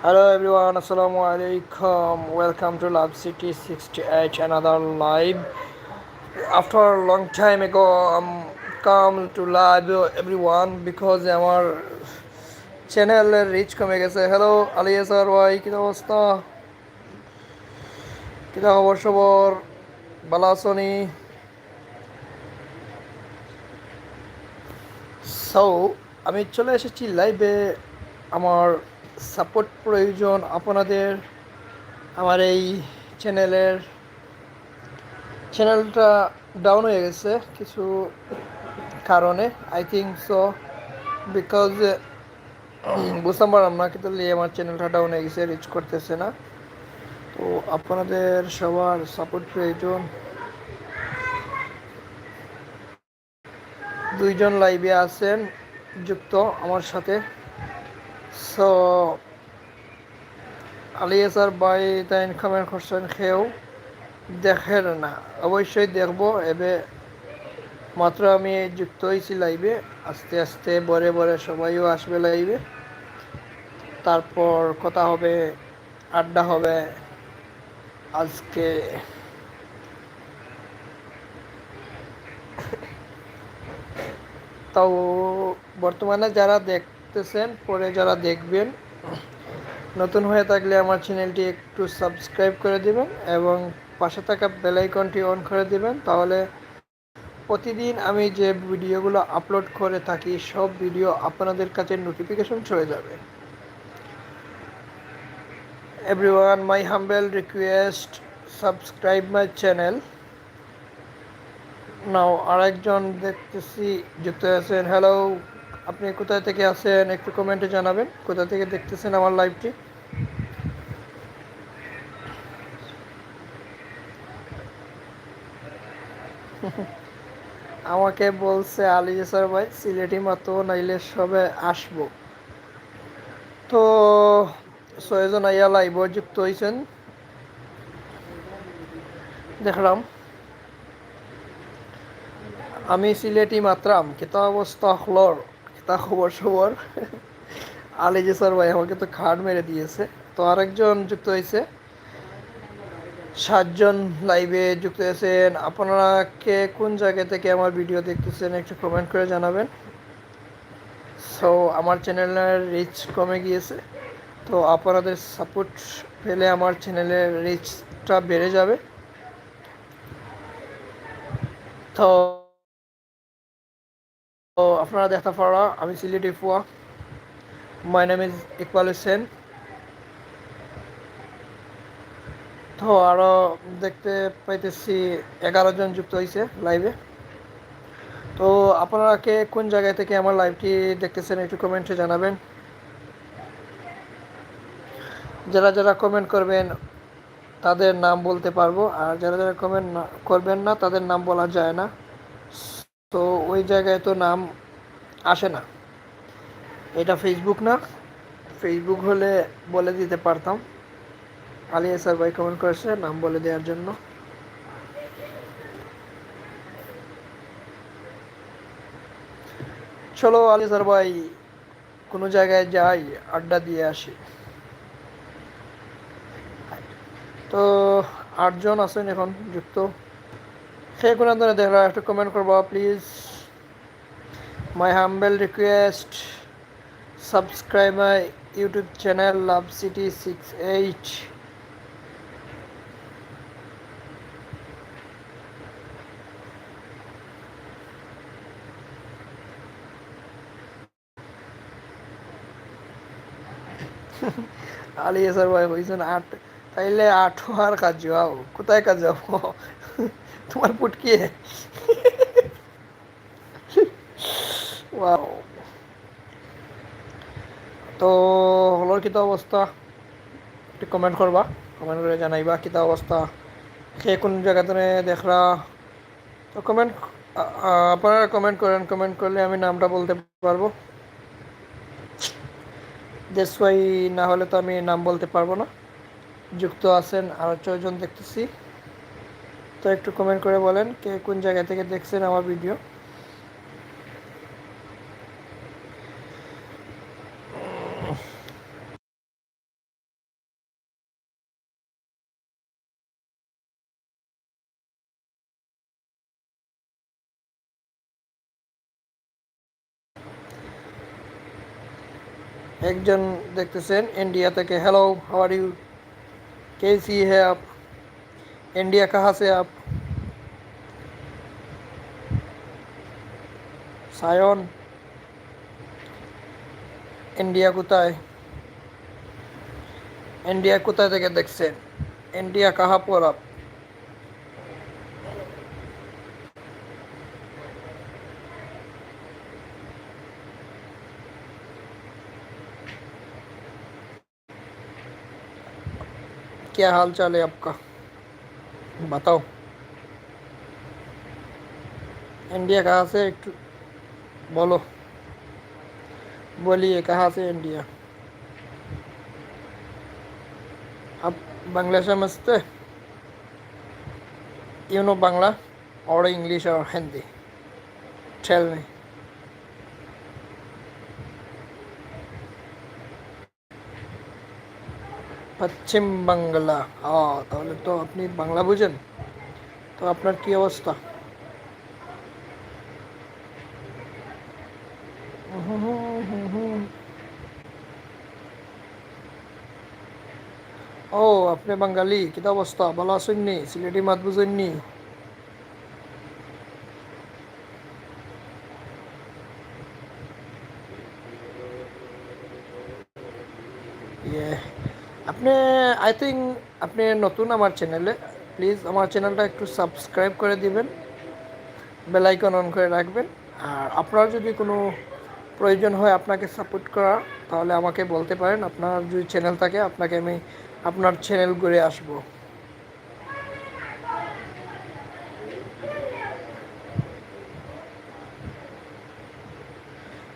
Hello everyone, Assalamu alaikum. Welcome to Love City 68, another live. After a long time ago, I'm come to live everyone because আমার চ্যানেলের rich কমে গেছে hello Alia sir ভাই কী অবস্থা কী খবর সবর ভালো আছো নি সো আমি চলে এসেছি লাইভে আমার সাপোর্ট প্রয়োজন আপনাদের আমার এই চ্যানেলের চ্যানেলটা ডাউন হয়ে গেছে কিছু কারণে আই থিঙ্ক সো বিকজ বুঝতাম পারলাম না, কিন্তু আমার চ্যানেলটা ডাউন হয়ে গেছে রিচ করতেছে না। তো আপনাদের সবার সাপোর্ট প্রয়োজন। দুইজন লাইভে আছেন, যুক্ত আমার সাথে। সো আলিয়া স্যার বাই তাইন কমেন্ট করছেন খেয়েও দেখেন না। অবশ্যই দেখব, এবে মাত্র আমি যুক্ত হয়েছি লাইভে। আস্তে আস্তে, বরে বরে সবাইও আসবে লাইভে। তারপর কথা হবে, আড্ডা হবে। আজকে তাও বর্তমানে যারা দেখতেছেন, পরে যারা দেখবেন, নতুন হয়ে থাকলে আমার চ্যানেলটি একটু সাবস্ক্রাইব করে দিবেন এবং পাশে থাকা বেলাইকনটি অন করে দিবেন। তাহলে প্রতিদিন আমি যে ভিডিওগুলো আপলোড করে থাকি, সব ভিডিও আপনাদের কাছে নোটিফিকেশন চলে যাবে। Everyone my humble request subscribe my channel now আরেকজন দেখতেছি, যুক্ত আছেন। হ্যালো আপনি কোথায় থেকে আছেন একটু কমেন্টে জানাবেন। কোথা থেকে দেখতেছেন আমার লাইভটি আমাকে বলছে আলী স্যার ভাই, সিলেটি মতো নাইলে সবে আসব। তো, ছয়জন আইয়া লাইভ যুক্ত হয়েছেন দেখলাম। আমি সিলেটি মাত্রাম কেতা অবস্থা হলর। কেতা খবর সবর। আলী যে স্যার ভাই আমাকে তো খাট মেরে দিয়েছে। তো আরেকজন যুক্ত হয়েছে। সাতজন লাইভে যুক্ত হয়েছেন আপনারা কে কোন জায়গা থেকে আমার ভিডিও দেখতেছেন একটু কমেন্ট করে জানাবেন। সো আমার চ্যানেলের রিচ কমে গিয়েছে। তো আপনাদের সাপোর্ট পেলে আমার চ্যানেলের রিচটা বেড়ে যাবে। তো তো আপনারা দেখতে পারা, আমি সিলেটি ফুয়া my name is Iqbal Hossain তো আরও দেখতে পাইতেছি, এগারো জন যুক্ত হয়েছে লাইভে তো আপনারা কে কোন জায়গা থেকে আমার লাইভটি দেখতেছেন একটু কমেন্টে জানাবেন। যারা যারা কমেন্ট করবেন, তাদের নাম বলতে পারব। আর যারা যারা কমেন্ট করবেন না, তাদের নাম বলা যায় না। তো ওই জায়গায় তো নাম আসে না। এটা ফেসবুক না। ফেসবুক হলে বলে দিতে পারতাম। আলিয়া স্যার ভাই কমেন্ট করেছে নাম বলে দেওয়ার জন্য। চলো আলি স্যার ভাই, কোনো জায়গায় যাই, আড্ডা দিয়ে আসি। তো আটজন আছেন এখন যুক্ত। সে কোনো ধরনের দেখলাম একটু কমেন্ট করব please my humble request subscribe my YouTube channel love city six eight Aliya sir ভাই হয়েছেন আট তাইলে আঠো আর কাজ যাও কোথায় কাজ যাব তোমার পুটকি। তো হলোর কিতা অবস্থা? একটু কমেন্ট করবা কমেন্ট করে জানাইবা কিতা অবস্থা। সে কোন জায়গাতে দেখরা? তো কমেন্ট আপনারা কমেন্ট করেন কমেন্ট করলে আমি নামটা বলতে পারব। দেশ না হলে তো আমি নাম বলতে পারব না। যুক্ত আছেন আরও ছয়জন দেখতেছি। তো একটু কমেন্ট করে বলেন কে কোন জায়গা থেকে দেখছেন আমার ভিডিও একজন দেখতেছেন ইন্ডিয়া থেকে। হ্যালো হাওয়ার ইউ কে সি হ্যাপ इंडिया कहाँ से आप সায়ন ইন্ডিয়া কোথায় ইন্ডিয়া কোথায় থেকে দেখছেন ইন্ডিয়া কাহা পর আপ क्या हाल चाल है आपका बताओ इंडिया कहाँ से एक बोलो बोलिए कहाँ से इंडिया आप बांग्ला समझते यू नो बांग्ला और इंग्लिश और हिंदी टेल मी পশ্চিম বাংলা ও তাহলে তো আপনি বাংলা বুঝেন তো আপনার কি অবস্থা ও আপনি বাঙালি কিতা অবস্থা ভালো আছেননি সিলেটি মাত বুঝেননি আপনি আই থিঙ্ক আপনি নতুন আমার চ্যানেলে প্লিজ আমার চ্যানেলটা একটু সাবস্ক্রাইব করে দিবেন বেলাইকন অন করে রাখবেন, আর আপনার যদি কোনো প্রয়োজন হয় আপনাকে সাপোর্ট করা, তাহলে আমাকে বলতে পারেন, আপনার যদি চ্যানেল থাকে, আপনাকে আমি আপনার চ্যানেল ঘুরে আসব।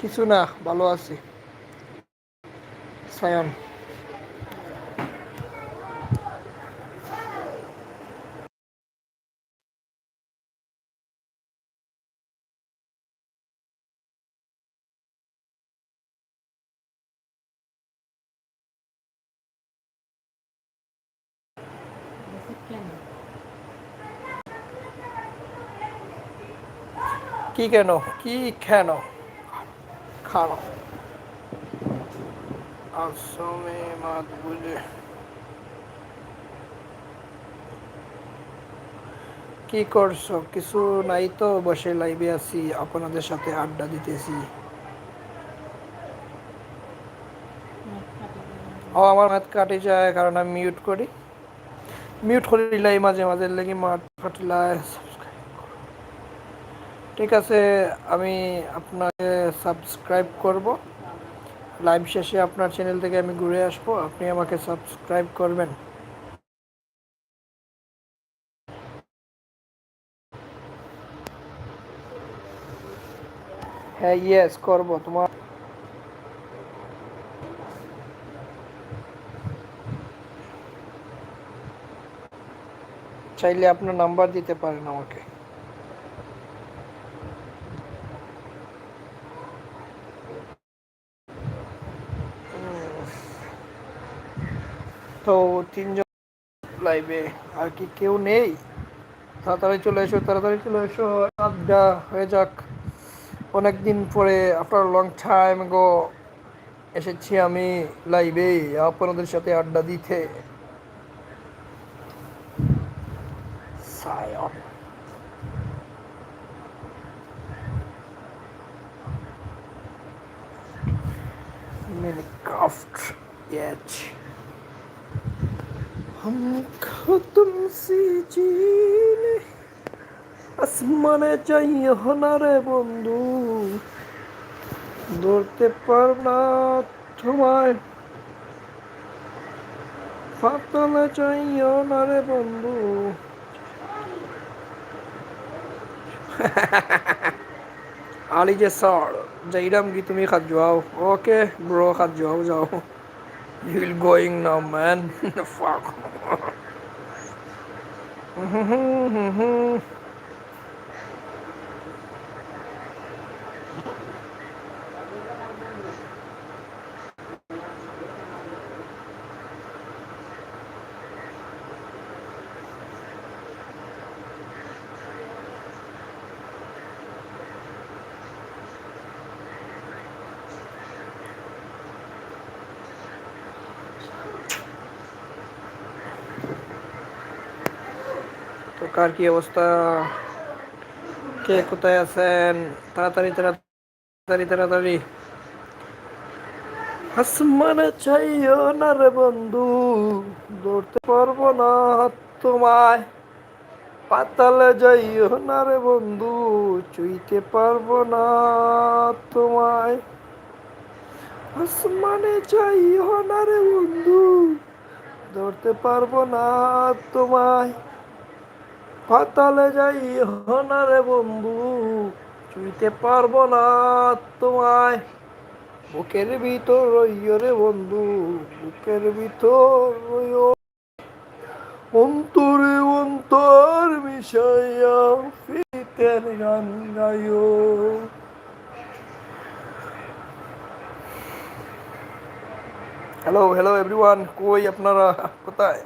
কিছু না, ভালো আছি। সায়ন। কি কেন? কি কেন? খানো আসলে মাত কি করছ? কিছু নাই তো, বসে লাইভে আছি। আপনাদের সাথে আড্ডা দিতেছি। ও, আমার মাত কাটে যায়, কারণ আমি মিউট করি। মিউট করিলাই মাঝে মাঝে লেগে মাঠ ফাটিলায় ঠিক আছে, আমি আপনাকে সাবস্ক্রাইব করব। লাইভ শেষে আপনার চ্যানেল থেকে আমি ঘুরে আসব, আপনি আমাকে সাবস্ক্রাইব করবেন। হ্যাঁ ইয়েস করব। তোমার চাইলে আপনার নাম্বার দিতে পারেন আমাকে। তো তিনজন লাইভে আর কি কেউ নেই? তাড়াতাড়ি চলে এসো, তাড়াতাড়ি চলে এসো, আড্ডা হয়ে যাক। অনেকদিন পরে আফটার লং টাইম গো এসেছি আমি লাইভে আপনাদের সাথে আড্ডা দিতে। Sayan Minecraft yet. हमको तुमसे जीने আসমানে চাইও না রে বন্ধু ধরতে পার না তোমায় ফাতলে চাইও না রে বন্ধু আলি যে সর যাইরাম কি তুমি খাত যাও ওকে ব্রো খাত যাও যাও। You will going now, man. হুম তো কার কি অবস্থা? কে কোথায় আছেন? তাড়াতাড়ি তাড়াতাড়ি তাড়াতাড়ি। আসমানে চাইও না রে বন্ধু পারব না তোমায়। পাতালে যাইও না রে বন্ধু, চুইতে পারব না তোমায়। আসমানে চাইও না রে বন্ধু, ধরতে পারব না তোমায়। পাতালে যাইও না রে বন্ধু, চুইতে পারব না তোমায়। বুকের ভিতর রইও রে বন্ধু, বুকের ভিতর রইও। অন্তরে অন্তর মিশাইয়া ফিতের গান গাইও। হ্যালো হ্যালো এভরিওয়ান কই আপনারা? কোথায়?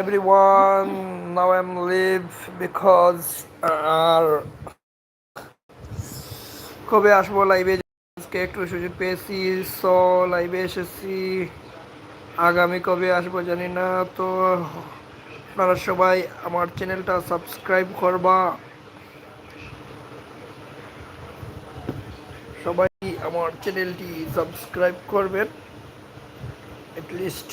Everyone now I am leave because আর কবে আসব লাইভে আজকে একটু সুযোগ পেয়েছি সো লাইভে এসেছি। আগামী কবে আসব জানি না, তো আপনারা সবাই আমার চ্যানেলটা সাবস্ক্রাইব করবা। সবাই আমার চ্যানেলটি সাবস্ক্রাইব করবেন লিস্ট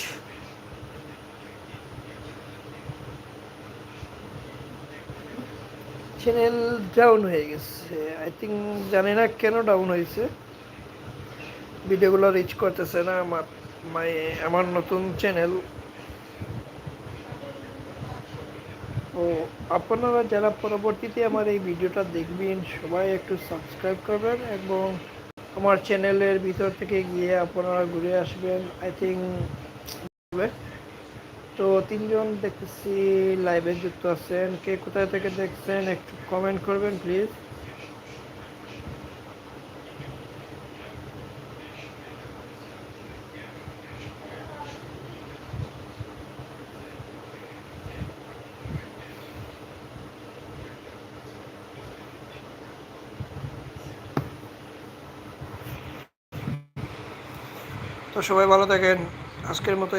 চ্যানেল ডাউন হয়ে গেছে। আই থিঙ্ক জানি না কেন ডাউন হয়েছে। ভিডিওগুলো রিচ করতেছে না আমার মাই আমার নতুন চ্যানেল ও আপনারা যারা পরবর্তীতে আমার এই ভিডিওটা দেখবেন, সবাই একটু সাবস্ক্রাইব করবেন এবং আমার চ্যানেলের ভিতর থেকে গিয়ে আপনারা ঘুরে আসবেন। আই থিঙ্ক তো তিনজন দেখতেছি লাইভে যুক্ত আছেন। কে কোথায় থেকে দেখছেন একটু কমেন্ট করবেন প্লিজ তো সবাই ভালো থাকেন। আজকের মতো